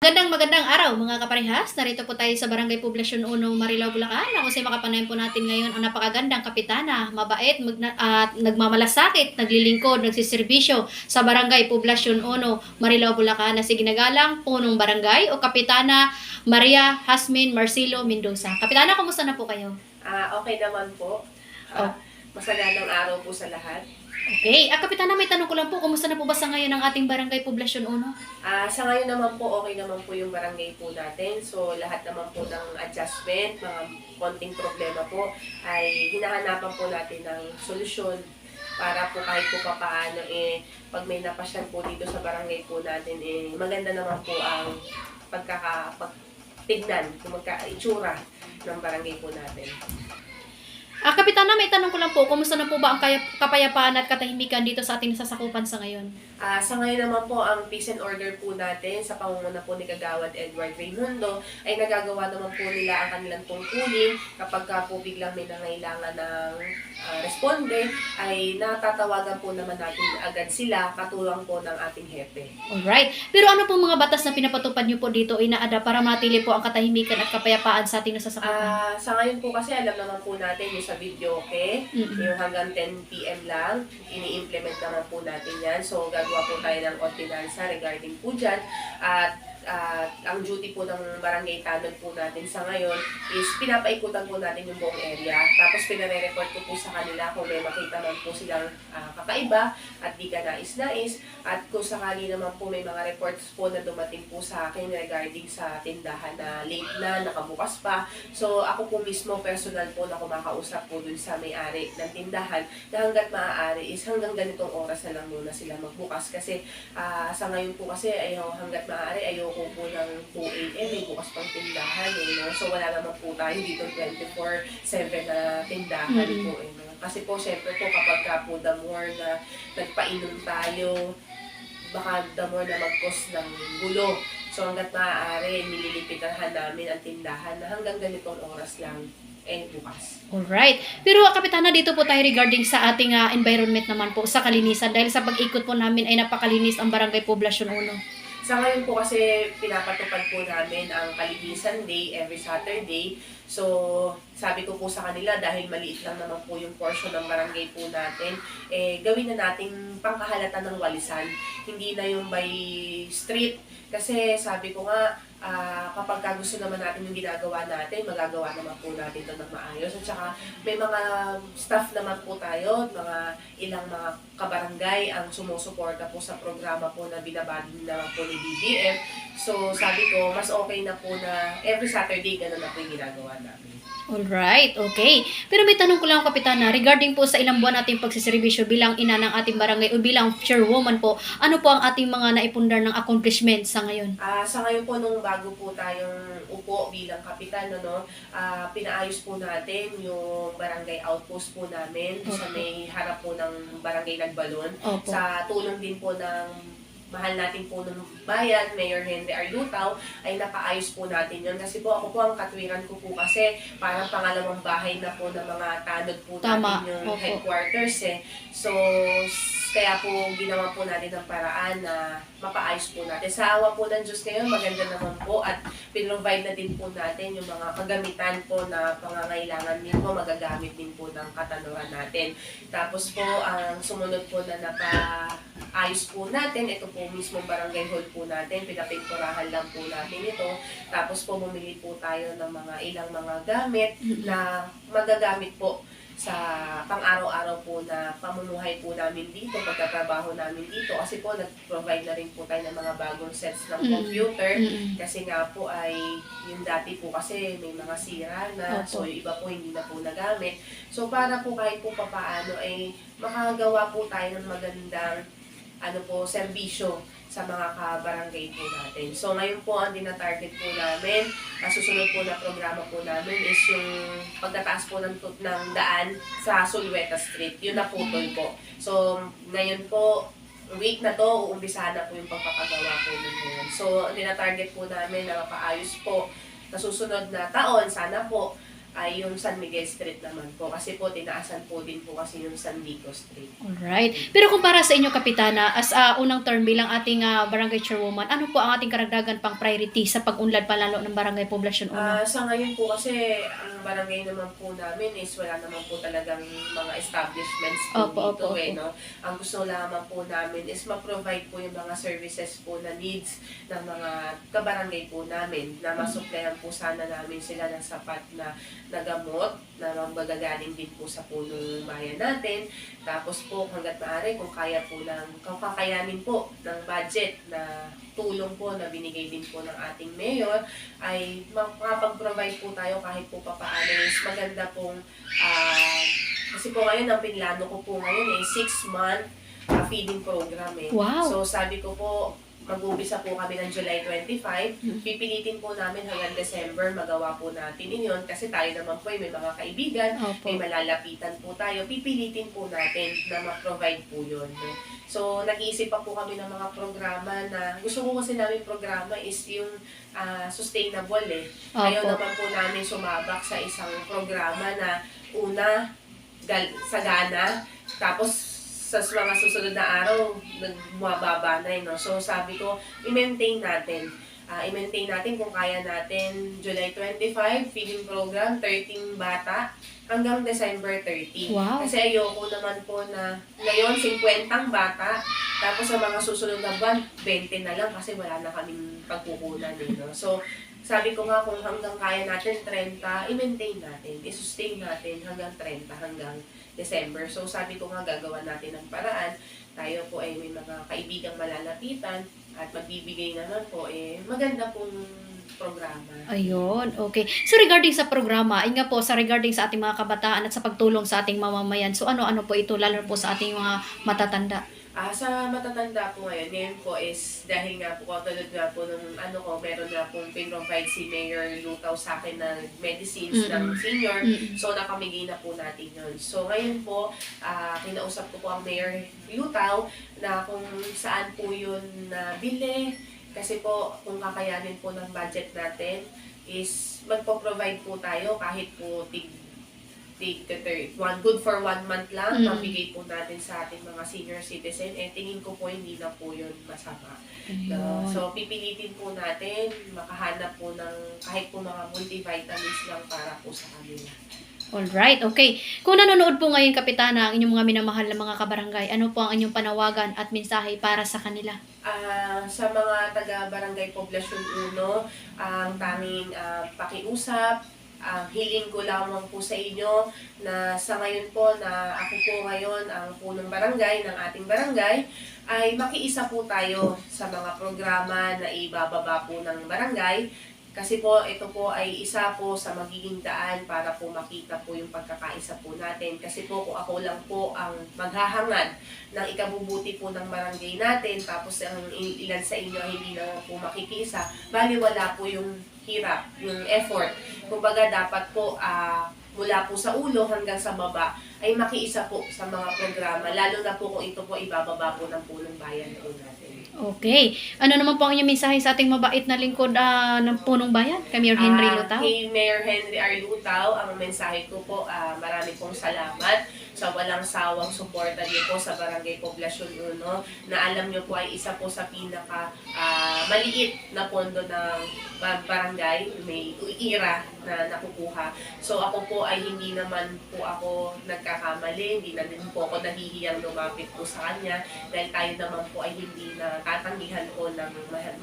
Magandang magandang araw mga kaparehas. Narito po tayo sa Barangay Poblasyon 1 Marilao, Bulacan. Ako si makapanayan po natin ngayon ang napakagandang kapitana, mabait, magna, at nagmamalasakit, naglilingkod, nagsiservisyo sa Barangay Poblasyon 1 Marilao, Bulacan na si ginagalang punong barangay o kapitana Maria Hasmin Marcelo Mendoza. Kapitana, kumusta na po kayo? Ah, okay naman po. Ah, Masaganang araw po sa lahat. Okay. Ah, kapitana, may tanong ko lang po, kumusta na po ba sa ngayon ang ating Barangay Poblasyon 1? Ah, sa ngayon naman po, okay naman po yung barangay po natin. So, lahat naman po ng adjustment, mga konting problema po, ay hinahanapan po natin ng solusyon para po kahit po papaano, eh, pag may napasyan po dito sa barangay po natin, eh, maganda naman po ang pagkakapagtignan, yung magka-itsura ng barangay po natin. Ah, kapitana, may tanong ko lang po, kumusta na po ba ang kapayapaan at katahimikan dito sa ating nasasakupan sa ngayon? Ah, sa ngayon naman po, ang peace and order po natin sa pangunguna po ni Kagawad Edward Raymundo ay nagagawa naman po nila ang kanilang tungkulin kapag ka po biglang may nangailangan ng ah, responde ay natatawagan po naman natin agad sila katulong po ng ating hepe. Alright. Pero ano pong mga batas na pinapatupad niyo po dito inaada para matili po ang katahimikan at kapayapaan sa ating nasasakupan? Ah, sa ngayon po kasi alam naman po natin yung sa video okay, Mm-mm. yung hanggang 10 p.m. lang, ini-implement naman po natin yan. So, gagawa po tayo ng ordinansa regarding po dyan. At at ang duty po ng barangay tanod po natin sa ngayon is pinapaikutan po natin yung buong area. Tapos pinare-report ko po sa kanila kung may makita man po silang ah, kakaiba at di ka nais-nais. At kung sakali naman po may mga reports po na dumating po sa akin regarding sa tindahan na late na, nakabukas pa. So ako po mismo personal po na kumakausap po dun sa may-ari ng tindahan na hanggat maaari is hanggang ganitong oras na lang muna sila magbukas. Kasi ah, sa ngayon po kasi ayaw hanggat maaari ayoko po ng 2 a.m. may bukas pang tindahan. Eh, no? So wala naman po tayo dito 24-7 na tindahan Mhm. po. Eh, no? Kasi po syempre po kapag ka po the more na nagpainom tayo, baka the more na mag-cause ng gulo. So hanggat maaari, nililipitahan namin ang tindahan na hanggang ganitong oras lang eh bukas. Alright. Pero kapitana dito po tayo regarding sa ating ah, environment naman po sa kalinisan dahil sa pag-ikot po namin ay napakalinis ang Barangay Poblasyon 1. Sa ngayon po kasi pinapatupad po namin ang Kalinisan Day every Saturday. So, sabi ko po sa kanila dahil maliit lang naman po yung portion ng barangay po natin, eh gawin na nating pangkahalata ng walisan. Hindi na yung by street. Kasi sabi ko nga, ah, kapag ka gusto naman natin yung ginagawa natin, magagawa naman po natin ito ng maayos. At saka may mga staff naman po tayo, mga ilang mga kabarangay ang sumusuporta po sa programa po na binabagi naman po ni BBM. So sabi ko, mas okay na po na every Saturday ganun na po yung ginagawa namin. Alright, okay. Pero may tanong ko lang kapitana regarding po sa ilang buwan nating pagsiservisyo bilang ina ng ating barangay o bilang chairwoman po, ano po ang ating mga naipundar ng accomplishment sa ngayon? Ah, sa ngayon po nung bago po tayong upo bilang kapitan ano, ah, pinaayos po natin yung barangay outpost po namin sa may harap po ng barangay Nagbalon. Opo. Sa tulong din po ng mahal natin po ng bayan, Mayor Henry Ardutaw, ay napaayos po natin yun. Kasi po ako po ang katwiran ko po kasi parang pangalawang bahay na po ng mga tanod po Tama. natin yung Opo. headquarters eh. So, kaya po ginawa po natin ng paraan na mapaayos po natin. Sa awa po ng Diyos ngayon, maganda naman po at pinrovide na din po natin yung mga kagamitan po na pangangailangan din po, magagamit din po ng katanuran natin. Tapos po, ang sumunod po na napaayos po natin, ito po mismo barangay hall po natin, pinapinturahan lang po natin ito. Tapos po, bumili po tayo ng mga ilang mga gamit na magagamit po sa pang-araw-araw po na pamumuhay po namin dito, pagtatrabaho namin dito. Kasi po, nag-provide na rin po tayo ng mga bagong sets ng Mm. computer. Mm-mm. Kasi nga po ay yung dati po kasi may mga sira na, Opo. so yung iba po hindi na po nagamit. So para po kahit po papaano ay makagawa po tayo ng magandang ano po, serbisyo sa mga kabarangay po natin. So ngayon po ang dinatarget po namin, susunod po na programa po namin is yung pagtataas po ng, ng daan sa Sulweta Street. Yun na putol po. So ngayon po, week na to, uumpisahan na po yung pagpapagawa po ngayon. So, ang dinatarget po namin na mapaayos po sa susunod na taon, sana po, ay yung San Miguel Street naman po. Kasi po, tinaasan po din po kasi yung San Vito Street. Alright. Pero kung para sa inyo, Kapitana, as ah, unang term bilang ating ah, barangay chairwoman, ano po ang ating karagdagan pang priority sa pag-unlad palalo ng barangay poblasyon uno? Ah, sa ngayon po kasi, ang barangay naman po namin is wala naman po talagang mga establishments po Opo, dito opo, eh, opo. no? Ang gusto lamang po namin is ma-provide po yung mga services po na needs ng mga kabarangay po namin na masuplayan po sana namin sila ng sapat na, na gamot na magagaling din po sa punong bayan natin. Tapos po hanggat maaari kung kaya po ng kung kakayanin po ng budget na tulong po na binigay din po ng ating mayor ay makapag-provide po tayo kahit po papaano is maganda pong ah, kasi po ngayon ang pinlano ko po ngayon eh 6 month ah, feeding program eh. Wow. So sabi ko po mag-umpisa po kami ng July 25. Hmm. Pipilitin po namin hanggang December magawa po natin yun kasi tayo naman po ay may mga kaibigan, Opo. may malalapitan po tayo, pipilitin po natin na ma-provide po yun. So, nag-iisip pa po kami ng mga programa na, gusto ko kasi namin programa is yung ah, sustainable eh. Ayaw Opo. naman po namin sumabak sa isang programa na una, gal- sagana, tapos sa mga susunod na araw, nagmababa na eh, no? So, sabi ko, i-maintain natin. Ah, i-maintain natin kung kaya natin July 25, feeding program, 13 bata, hanggang December 30. Wow. Kasi ayoko naman po na ngayon 50 bata, tapos sa mga susunod na buwan, 20 na lang kasi wala na kaming pagkukunan. Eh, no? So, sabi ko nga kung hanggang kaya natin 30, i-maintain natin, i-sustain natin hanggang 30, hanggang December. So, sabi ko nga gagawa natin ng paraan. Tayo po ay may mga kaibigang malalapitan at magbibigay naman po eh maganda pong programa. Ayun, okay. So regarding sa programa, ay nga po sa regarding sa ating mga kabataan at sa pagtulong sa ating mamamayan, so ano-ano po ito, lalo po sa ating mga matatanda? Ah, sa matatanda po ngayon, ngayon po is dahil nga po katulad nga po nung ano ko, meron nga pong pin-provide si Mayor Lutaw sa akin ng medicines ng Mm-mm. senior. Mm. So, nakamigay na po natin yun. So, ngayon po, ah, kinausap ko po ang Mayor Lutaw na kung saan po yun na bili. Kasi po, kung kakayanin po ng budget natin, is magpo-provide po tayo kahit po tig tig tig- one good for one month lang, Mm. mabigay po natin sa ating mga senior citizen. Eh, tingin ko po hindi na po yun masama. Ayun. So, pipilitin po natin makahanap po ng kahit po mga multivitamins lang para po sa kanila. Alright, okay. Kung nanonood po ngayon, Kapitana, ang inyong mga minamahal na mga kabarangay, ano po ang inyong panawagan at mensahe para sa kanila? Ah, sa mga taga-barangay Poblasyon 1, ang tanging ah, pakiusap, ang hiling ko lamang po sa inyo na sa ngayon po na ako po ngayon ang punong barangay ng ating barangay ay makiisa po tayo sa mga programa na ibababa po ng barangay kasi po ito po ay isa po sa magiging daan para po makita po yung pagkakaisa po natin kasi po kung ako lang po ang maghahangad ng ikabubuti po ng barangay natin tapos ang ilan sa inyo ay hindi na po makikisa, bali wala po yung hirap, yung effort. Kumbaga dapat po ah, mula po sa ulo hanggang sa baba ay makiisa po sa mga programa, lalo na po kung ito po ibababa po ng punong bayan po natin. Okay. Ano naman po ang inyong mensahe sa ating mabait na lingkod ah, ng punong bayan, kay Mayor Henry Ah, Lutaw? Kay Mayor Henry R. Lutaw, ang mensahe ko po, ah, marami pong salamat sa walang sawang suporta niyo po sa Barangay Poblasyon 1 na alam niyo po ay isa po sa pinaka ah, maliit na pondo ng ba- barangay, may ira na nakukuha. So ako po ay hindi naman po ako nagkakamali, hindi na din po ako nahihiyang lumapit po sa kanya dahil tayo naman po ay hindi na tatanggihan po ng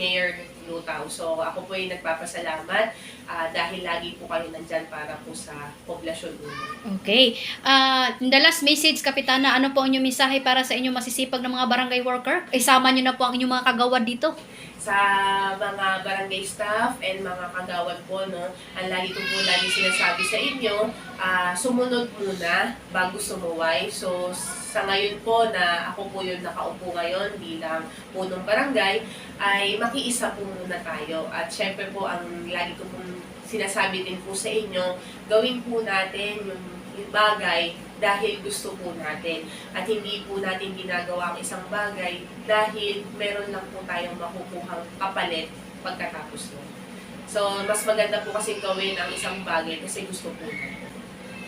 Mayor Lutaw. So ako po ay nagpapasalamat ah, dahil lagi po kayo nandyan para po sa Poblasyon 1. Okay. The last message, Kapitana, ano po ang inyong mensahe para sa inyong masisipag na mga barangay worker? Isama niyo na po ang inyong mga kagawad dito. sa mga barangay staff and mga kagawad po, no, ang lagi ko po lagi sinasabi sa inyo, ah, sumunod muna bago sumuway. So, sa ngayon po na ako po yung nakaupo ngayon bilang punong barangay, ay makiisa po muna tayo. At syempre po, ang lagi ko pong sinasabi din po sa inyo, gawin po natin yung bagay dahil gusto po natin. At hindi po natin ginagawa ang isang bagay dahil meron lang po tayong makukuhang kapalit pagkatapos nun. So, mas maganda po kasi gawin ang isang bagay kasi gusto po natin.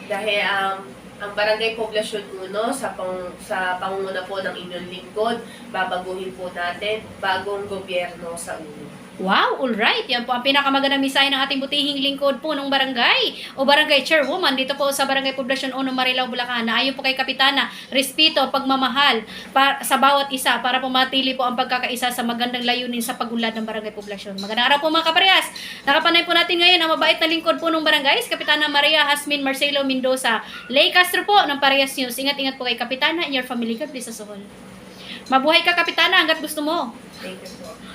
Dahil ang ang Barangay Poblasyon Uno sa pang, sa pangunguna po ng inyong lingkod, babaguhin po natin bagong gobyerno sa Uno. Wow, alright. Yan po ang pinakamagandang mensahe ng ating butihing lingkod po ng barangay o barangay chairwoman dito po sa Barangay Poblasyon 1 Marilao, Bulacan. Na ayon po kay Kapitana, respeto, pagmamahal pa, sa bawat isa para po matili po ang pagkakaisa sa magandang layunin sa pagunlad ng Barangay Poblasyon. Magandang araw po mga kaparehas. Nakapanay po natin ngayon ang mabait na lingkod po ng barangay, si Kapitana Maria Hasmin Marcelo Mendoza. Lay Castro po ng Parehas News. Ingat-ingat po kay Kapitana and your family. God bless us all. Mabuhay ka, Kapitana, hanggat gusto mo. Thank you po.